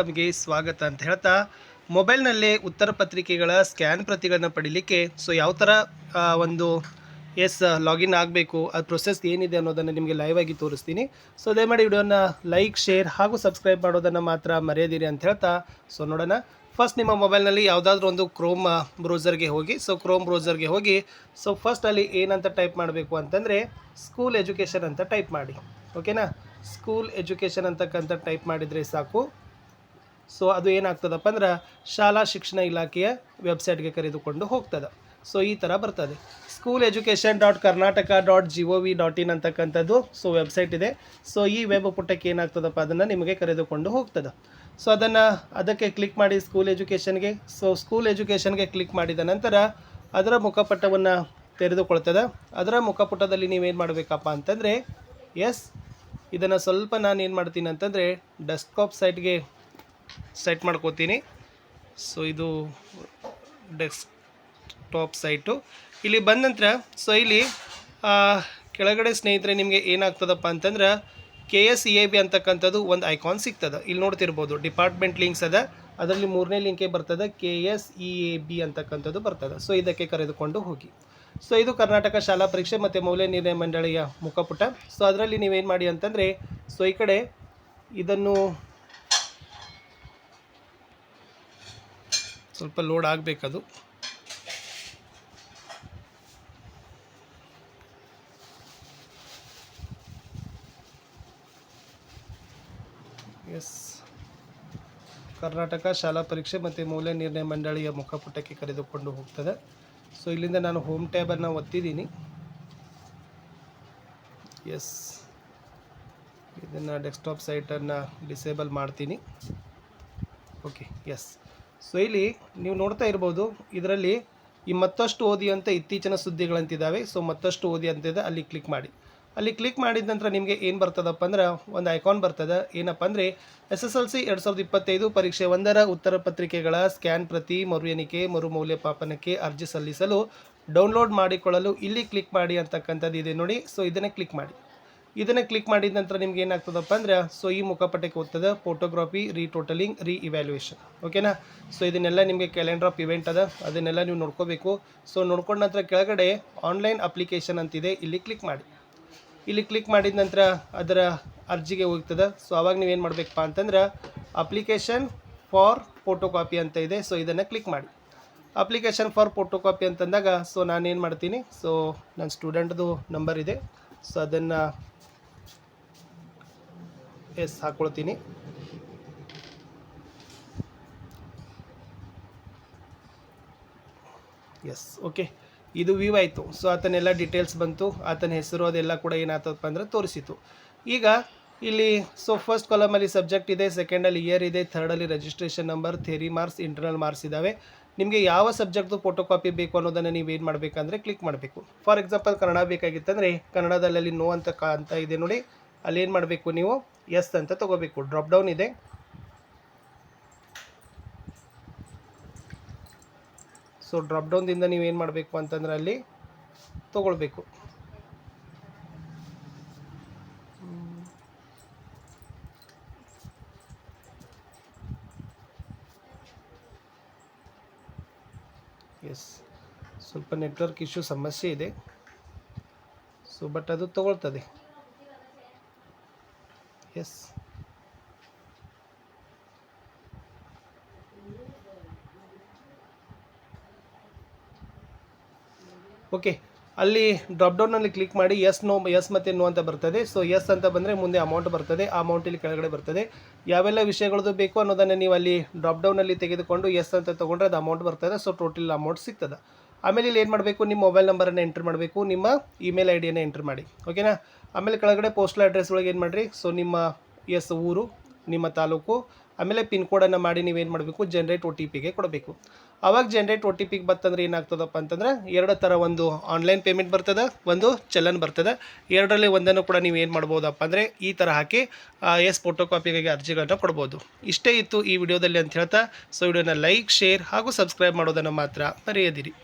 ನಮಗೆ ಸ್ವಾಗತ ಅಂತ ಹೇಳ್ತಾ, ಮೊಬೈಲ್ನಲ್ಲೇ ಉತ್ತರ ಪತ್ರಿಕೆಗಳ ಸ್ಕ್ಯಾನ್ ಪ್ರತಿಗಳನ್ನು ಪಡಿಲಿಕ್ಕೆ ಸೊ ಯಾವ ಥರ ಒಂದು, ಎಸ್, ಲಾಗಿನ್ ಆಗಬೇಕು, ಅದು ಪ್ರೊಸೆಸ್ ಏನಿದೆ ಅನ್ನೋದನ್ನು ನಿಮಗೆ ಲೈವ್ ಆಗಿ ತೋರಿಸ್ತೀನಿ. ಸೊ ದಯಮಾಡಿ ವಿಡಿಯೋನ ಲೈಕ್ ಶೇರ್ ಹಾಗೂ ಸಬ್ಸ್ಕ್ರೈಬ್ ಮಾಡೋದನ್ನು ಮಾತ್ರ ಮರೆಯದಿರಿ ಅಂತ ಹೇಳ್ತಾ ಸೊ ನೋಡೋಣ. ಫಸ್ಟ್ ನಿಮ್ಮ ಮೊಬೈಲ್ನಲ್ಲಿ ಯಾವುದಾದ್ರೂ ಒಂದು ಕ್ರೋಮ್ ಬ್ರೌಸರ್ಗೆ ಹೋಗಿ ಸೊ ಕ್ರೋಮ್ ಬ್ರೌಸರ್ಗೆ ಹೋಗಿ ಸೊ ಫಸ್ಟ್ ಅಲ್ಲಿ ಏನಂತ ಟೈಪ್ ಮಾಡಬೇಕು ಅಂತಂದರೆ ಸ್ಕೂಲ್ ಎಜುಕೇಷನ್ ಅಂತ ಟೈಪ್ ಮಾಡಿ ಓಕೆನಾ ಸ್ಕೂಲ್ ಎಜುಕೇಷನ್ ಅಂತಕ್ಕಂಥ ಟೈಪ್ ಮಾಡಿದರೆ ಸಾಕು. ಸೊ ಅದು ಏನಾಗ್ತದಪ್ಪ ಅಂದ್ರೆ ಶಾಲಾ ಶಿಕ್ಷಣ ಇಲಾಖೆಯ ವೆಬ್ಸೈಟ್ಗೆ ಕರೆದುಕೊಂಡು ಹೋಗ್ತದೆ. ಸೊ ಈ ಥರ ಬರ್ತದೆ. School education dot Karnataka dot G O V dot in ಅಂತಕ್ಕಂಥದ್ದು ಸೊ ವೆಬ್ಸೈಟ್ ಇದೆ. ಸೊ ಈ ವೆಬ್ ಪುಟಕ್ಕೆ ಏನಾಗ್ತದಪ್ಪ ಅದನ್ನು ನಿಮಗೆ ಕರೆದುಕೊಂಡು ಹೋಗ್ತದೆ. ಸೊ ಅದನ್ನು ಅದಕ್ಕೆ ಕ್ಲಿಕ್ ಮಾಡಿ ಸ್ಕೂಲ್ ಎಜುಕೇಷನ್ಗೆ ಸೊ ಸ್ಕೂಲ್ ಎಜುಕೇಷನ್ಗೆ ಕ್ಲಿಕ್ ಮಾಡಿದ ನಂತರ ಅದರ ಮುಖಪುಟವನ್ನು ತೆರೆದುಕೊಳ್ತದೆ. ಅದರ ಮುಖಪುಟದಲ್ಲಿ ನೀವೇನು ಮಾಡಬೇಕಪ್ಪ ಅಂತಂದರೆ ಎಸ್ ಇದನ್ನು ಸ್ವಲ್ಪ ನಾನು ಏನು ಮಾಡ್ತೀನಿ ಅಂತಂದರೆ ಡೆಸ್ಕ್ಟಾಪ್ ಸೈಟ್ಗೆ ಸೆಟ್ ಮಾಡ್ಕೋತೀನಿ. ಸೊ ಇದು ಡೆಸ್ಕ್ ಟಾಪ್ ಸೈಟು ಇಲ್ಲಿ ಬಂದ ನಂತರ ಸೊ ಇಲ್ಲಿ ಕೆಳಗಡೆ ಸ್ನೇಹಿತರೆ, ನಿಮಗೆ ಏನಾಗ್ತದಪ್ಪ ಅಂತಂದ್ರೆ K S E A B ಅಂತಕ್ಕಂಥದ್ದು ಒಂದು ಐಕಾನ್ ಸಿಗ್ತದೆ. ಇಲ್ಲಿ ನೋಡ್ತಿರ್ಬೋದು ಡಿಪಾರ್ಟ್ಮೆಂಟ್ ಲಿಂಕ್ಸ್ ಅದ. ಅದರಲ್ಲಿ ಮೂರನೇ ಲಿಂಕೇ ಬರ್ತದೆ K S E A B ಅಂತಕ್ಕಂಥದ್ದು ಬರ್ತದೆ. ಸೊ ಇದಕ್ಕೆ ಕರೆದುಕೊಂಡು ಹೋಗಿ. ಸೊ ಇದು ಕರ್ನಾಟಕ ಶಾಲಾ ಪರೀಕ್ಷೆ ಮತ್ತು ಮೌಲ್ಯ ನಿರ್ಣಯ ಮಂಡಳಿಯ ಮುಖಪುಟ. ಸೊ ಅದರಲ್ಲಿ ನೀವೇನು ಮಾಡಿ ಅಂತಂದರೆ ಸೊ ಈ ಕಡೆ ಇದನ್ನು ಸ್ವಲ್ಪ ಲೋಡ್ ಆಗಬೇಕದು. ಎಸ್. ಕರ್ನಾಟಕ ಶಾಲಾ ಪರೀಕ್ಷೆ ಮತ್ತು ಮೌಲ್ಯ ನಿರ್ಣಯ ಮಂಡಳಿಯ ಮುಖಪುಟಕ್ಕೆ ಕರೆದುಕೊಂಡು ಹೋಗ್ತದೆ. ಸೊ ಇಲ್ಲಿಂದ ನಾನು ಹೋಮ್ ಟ್ಯಾಬನ್ನು ಒತ್ತಿದ್ದೀನಿ. ಎಸ್ ಇದನ್ನು ಡೆಸ್ಕ್ಟಾಪ್ ಸೈಟನ್ನು ಡಿಸೇಬಲ್ ಮಾಡ್ತೀನಿ. ಓಕೆ ಎಸ್ ಸೊ ಇಲ್ಲಿ ನೀವು ನೋಡ್ತಾ ಇರ್ಬೋದು, ಇದರಲ್ಲಿ ಈ ಮತ್ತಷ್ಟು ಓದಿ ಅಂತ ಇತ್ತೀಚಿನ ಸುದ್ದಿಗಳಂತಿದ್ದಾವೆ. ಸೊ ಮತ್ತಷ್ಟು ಓದಿ ಅಂತಿದೆ ಅಲ್ಲಿ ಕ್ಲಿಕ್ ಮಾಡಿ. ಅಲ್ಲಿ ಕ್ಲಿಕ್ ಮಾಡಿದ ನಂತರ ನಿಮಗೆ ಏನು ಬರ್ತದಪ್ಪ ಅಂದ್ರೆ, ಒಂದು ಐಕಾನ್ ಬರ್ತದೆ. ಏನಪ್ಪ ಅಂದರೆ ಎಸ್ ಎಸ್ ಎಲ್ ಸಿ ಎರಡು ಸಾವಿರದ ಇಪ್ಪತ್ತೈದು ಪರೀಕ್ಷೆ ಒಂದರ ಉತ್ತರ ಪತ್ರಿಕೆಗಳ ಸ್ಕ್ಯಾನ್ ಪ್ರತಿ ಮರು ಎಣಿಕೆ ಮರು ಅರ್ಜಿ ಸಲ್ಲಿಸಲು ಡೌನ್ಲೋಡ್ ಮಾಡಿಕೊಳ್ಳಲು ಇಲ್ಲಿ ಕ್ಲಿಕ್ ಮಾಡಿ ಅಂತಕ್ಕಂಥದ್ದು ಇದೆ ನೋಡಿ. ಸೊ ಇದನ್ನೇ ಕ್ಲಿಕ್ ಮಾಡಿ. ಇದನ್ನು ಕ್ಲಿಕ್ ಮಾಡಿದ ನಂತರ ನಿಮ್ಗೆ ಏನಾಗ್ತದಪ್ಪ ಅಂದ್ರೆ ಸೊ ಈ ಮುಖಪಟ್ಟಕ್ಕೆ ಹೋಗ್ತದೆ ಫೋಟೋಗ್ರಾಫಿ ರೀಟೋಟಲಿಂಗ್ ರೀ ಇವ್ಯಾಲ್ಯೂಯೇಷನ್ ಓಕೆನಾ ಸೊ ಇದನ್ನೆಲ್ಲ ನಿಮಗೆ ಕ್ಯಾಲೆಂಡರ್ ಆಫ್ ಇವೆಂಟ್ ಅದ, ಅದನ್ನೆಲ್ಲ ನೀವು ನೋಡ್ಕೋಬೇಕು. ಸೊ ನೋಡ್ಕೊಂಡ ನಂತರ ಕೆಳಗಡೆ ಆನ್ಲೈನ್ ಅಪ್ಲಿಕೇಶನ್ ಅಂತಿದೆ, ಇಲ್ಲಿ ಕ್ಲಿಕ್ ಮಾಡಿ. ಇಲ್ಲಿ ಕ್ಲಿಕ್ ಮಾಡಿದ ನಂತರ ಅದರ ಅರ್ಜಿಗೆ ಹೋಗ್ತದೆ. ಸೊ ಅವಾಗ ನೀವೇನು ಮಾಡಬೇಕಪ್ಪ ಅಂತಂದ್ರೆ ಅಪ್ಲಿಕೇಶನ್ ಫಾರ್ ಫೋಟೋಕಾಪಿ ಅಂತ ಇದೆ ಸೊ ಇದನ್ನು ಕ್ಲಿಕ್ ಮಾಡಿ. ಅಪ್ಲಿಕೇಶನ್ ಫಾರ್ ಫೋಟೋಕಾಪಿ ಅಂತಂದಾಗ ಸೊ ನಾನೇನು ಮಾಡ್ತೀನಿ ಸೊ ನನ್ನ ಸ್ಟೂಡೆಂಟ್ದು ನಂಬರ್ ಇದೆ. ಸೊ ಅದನ್ನು ಎಸ್ ಹಾಕ್ಕೊಳ್ತೀನಿ. Yes, okay. ಇದು ವ್ಯೂ ಆಯಿತು. ಸೊ ಆತನೆಲ್ಲ ಡೀಟೇಲ್ಸ್ ಬಂತು. ಆತನ ಹೆಸರು ಅದೆಲ್ಲ ಕೂಡ ಏನಾಗ್ತದಪ್ಪ ಅಂದ್ರೆ ತೋರಿಸಿತು ಈಗ ಇಲ್ಲಿ ಸೊ ಫಸ್ಟ್ ಕಾಲಮಲ್ಲಿ ಸಬ್ಜೆಕ್ಟ್ ಇದೆ ಸೆಕೆಂಡಲ್ಲಿ ಇಯರ್ ಇದೆ ಥರ್ಡಲ್ಲಿ registration number theory marks internal marks ಇದ್ದಾವೆ. ನಿಮಗೆ ಯಾವ ಸಬ್ಜೆಕ್ಟ್ದು ಫೋಟೋ ಕಾಪಿ ಬೇಕು ಅನ್ನೋದನ್ನು ನೀವು ಏನು ಮಾಡಬೇಕಂದ್ರೆ ಕ್ಲಿಕ್ ಮಾಡಬೇಕು. ಫಾರ್ ಎಕ್ಸಾಂಪಲ್ ಕನ್ನಡ ಬೇಕಾಗಿತ್ತಂದರೆ ಕನ್ನಡದಲ್ಲಿ ನೋ ಅಂತ ಕ, ಅಂತ ಇದೆ ನೋಡಿ, ಅಲ್ಲಿ ಏನು ಮಾಡಬೇಕು ನೀವು? ಎಸ್ ಅಂತ ತಗೋಬೇಕು. ಡ್ರಾಪ್ ಡೌನ್ ಇದೆ. ಸೊ ಡ್ರಾಪ್ ಡೌನ್ದಿಂದ ನೀವು ಏನು ಮಾಡಬೇಕು ಅಂತಂದ್ರೆ ಅಲ್ಲಿ ತೊಗೊಳ್ಬೇಕು. ಎಸ್ ಸ್ವಲ್ಪ ನೆಟ್ವರ್ಕ್ ಇಶ್ಯೂ ಸಮಸ್ಯೆ ಇದೆ. ಸೊ ಬಟ್ ಅದು ತಗೊಳ್ತದೆ. ಎಸ್ ಓಕೆ ಅಲ್ಲಿ ಡ್ರಾಪ್ ಡೌನಲ್ಲಿ ಕ್ಲಿಕ್ ಮಾಡಿ ಎಸ್ ನೋ ಎಸ್ ಮತ್ತು ನೋ ಅಂತ ಬರ್ತದೆ. ಸೊ ಎಸ್ ಅಂತ ಬಂದರೆ ಮುಂದೆ ಅಮೌಂಟ್ ಬರ್ತದೆ. ಆ ಅಮೌಂಟ್ ಇಲ್ಲಿ ಕೆಳಗಡೆ ಬರ್ತದೆ. ಯಾವೆಲ್ಲ ವಿಷಯಗಳದ್ದು ಬೇಕು ಅನ್ನೋದನ್ನು ನೀವು ಅಲ್ಲಿ ಡ್ರಾಪ್ ಡೌನಲ್ಲಿ ತೆಗೆದುಕೊಂಡು ಎಸ್ ಅಂತ ತೊಗೊಂಡ್ರೆ ಅದು ಅಮೌಂಟ್ ಬರ್ತದೆ. ಸೊ ಟೋಟಲ್ ಅಮೌಂಟ್ ಸಿಗ್ತದೆ. ಆಮೇಲೆ ಇಲ್ಲಿ ಏನು ಮಾಡಬೇಕು? ನಿಮ್ಮ ಮೊಬೈಲ್ ನಂಬರನ್ನು ಎಂಟ್ರ್ ಮಾಡಬೇಕು. ನಿಮ್ಮ ಇಮೇಲ್ ಐ ಡಿಯನ್ನು ಎಂಟ್ರ್ ಮಾಡಿ. ಓಕೆನಾ ಆಮೇಲೆ ಕೆಳಗಡೆ ಪೋಸ್ಟಲ್ ಅಡ್ರೆಸ್ ಒಳಗೆ ಏನು ಮಾಡಿರಿ? ಸೊ ನಿಮ್ಮ ಎಸ್ ಊರು, ನಿಮ್ಮ ತಾಲೂಕು, ಆಮೇಲೆ ಪಿನ್ ಕೋಡನ್ನು ಮಾಡಿ ನೀವೇನು ಮಾಡಬೇಕು? ಜನ್ರೇಟ್ ಒ ಟಿ ಪಿಗೆ ಕೊಡಬೇಕು. ಅವಾಗ ಜನ್ರೇಟ್ ಒ ಟಿ ಪಿಗೆ ಬತ್ತಂದ್ರೆ ಏನಾಗ್ತದಪ್ಪ ಅಂತಂದ್ರೆ ಎರಡು ಥರ ಒಂದು ಆನ್ಲೈನ್ ಪೇಮೆಂಟ್ ಬರ್ತದೆ, ಒಂದು ಚಲನ್ ಬರ್ತದೆ. ಎರಡರಲ್ಲಿ ಒಂದನ್ನು ಕೂಡ ನೀವು ಏನು ಮಾಡ್ಬೋದಪ್ಪ ಅಂದರೆ ಈ ಥರ ಹಾಕಿ ಎಸ್ ಫೋಟೋ ಕಾಪಿಗಾಗಿ ಅರ್ಜಿಗಳನ್ನು ಕೊಡ್ಬೋದು. ಇಷ್ಟೇ ಇತ್ತು ಈ ವಿಡಿಯೋದಲ್ಲಿ ಅಂತ ಹೇಳ್ತಾ, ಸೊ ವಿಡಿಯೋನ ಲೈಕ್ ಶೇರ್ ಹಾಗೂ ಸಬ್ಸ್ಕ್ರೈಬ್ ಮಾಡೋದನ್ನು ಮಾತ್ರ ಮರೆಯದಿರಿ.